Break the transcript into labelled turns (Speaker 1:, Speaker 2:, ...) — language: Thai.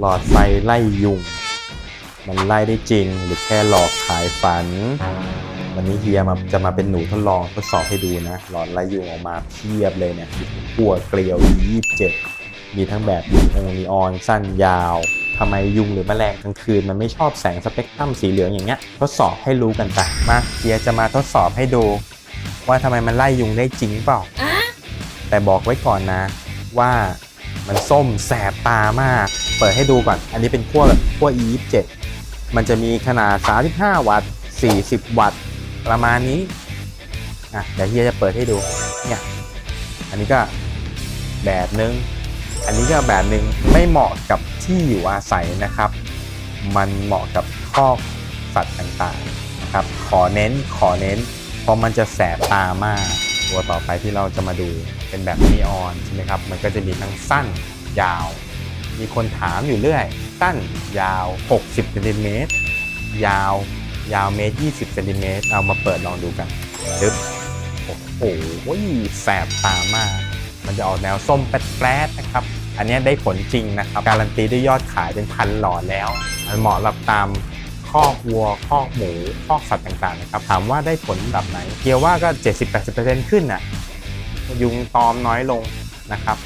Speaker 1: หลอดไฟไล่ยุง มันไล่ได้จริงหรือแค่หลอกขายฝัน วันนี้เฮียมาจะมาเป็นหนูทดลองทดสอบให้ดูนะ หลอดไล่ยุงออกมาเพียบเลยเนี่ยขั่วเกลียว27มีทั้งแบบนีองนีออนสั้นยาวทำไมยุงหรือแมลงกลางคืน มันไม่ชอบแสงสเปกตรัมสีเหลืองอย่างเงี้ยทดสอบให้รู้กันไปมาเฮียจะมาทดสอบให้ดู ว่าทำไมมันไล่ยุงได้จริงเปล่าแต่บอกไว้ก่อนนะว่า มันส้มแสบตามาก เปิดให้ดูก่อน อันนี้เป็นขั้วขั้ว E27 มันจะมีขนาด 35 วัตต์ 40 วัตต์ ประมาณนี้อะเดี๋ยวเฮียจะเปิดให้ดู เนี่ย อันนี้ก็แบบนึง อันนี้ก็แบบนึง ไม่เหมาะกับที่อยู่อาศัยนะครับ มันเหมาะกับคอกสัตว์ต่างๆนะครับ ขอเน้น ขอเน้น เพราะมันจะแสบตามาก ตัวต่อไปที่เราจะมาดูเป็นแบบนีออนใช่ไหมครับ มันก็จะมีทั้งสั้นยาว มีคนถามอยู่เรื่อย สั้นยาว 60เซนติเมตรยาวยาวเมตร 20เซนติเมตรเอามาเปิดลองดูกันดึบโอ้โหแสบตามาก มันจะออกแนวส้มแป๊ดๆนะครับ อันนี้ได้ผลจริงนะครับ การันตีด้วยยอดขายเป็นพันหลอดแล้ว มันเหมาะกับตาม คอกวัวคอกหมูคอกสัตว์ต่างๆนะครับถามว่าได้ผลแบบไหนเกียร์ว่าก็ 70-80%ขึ้นน่ะยุงตอมน้อยลงนะครับ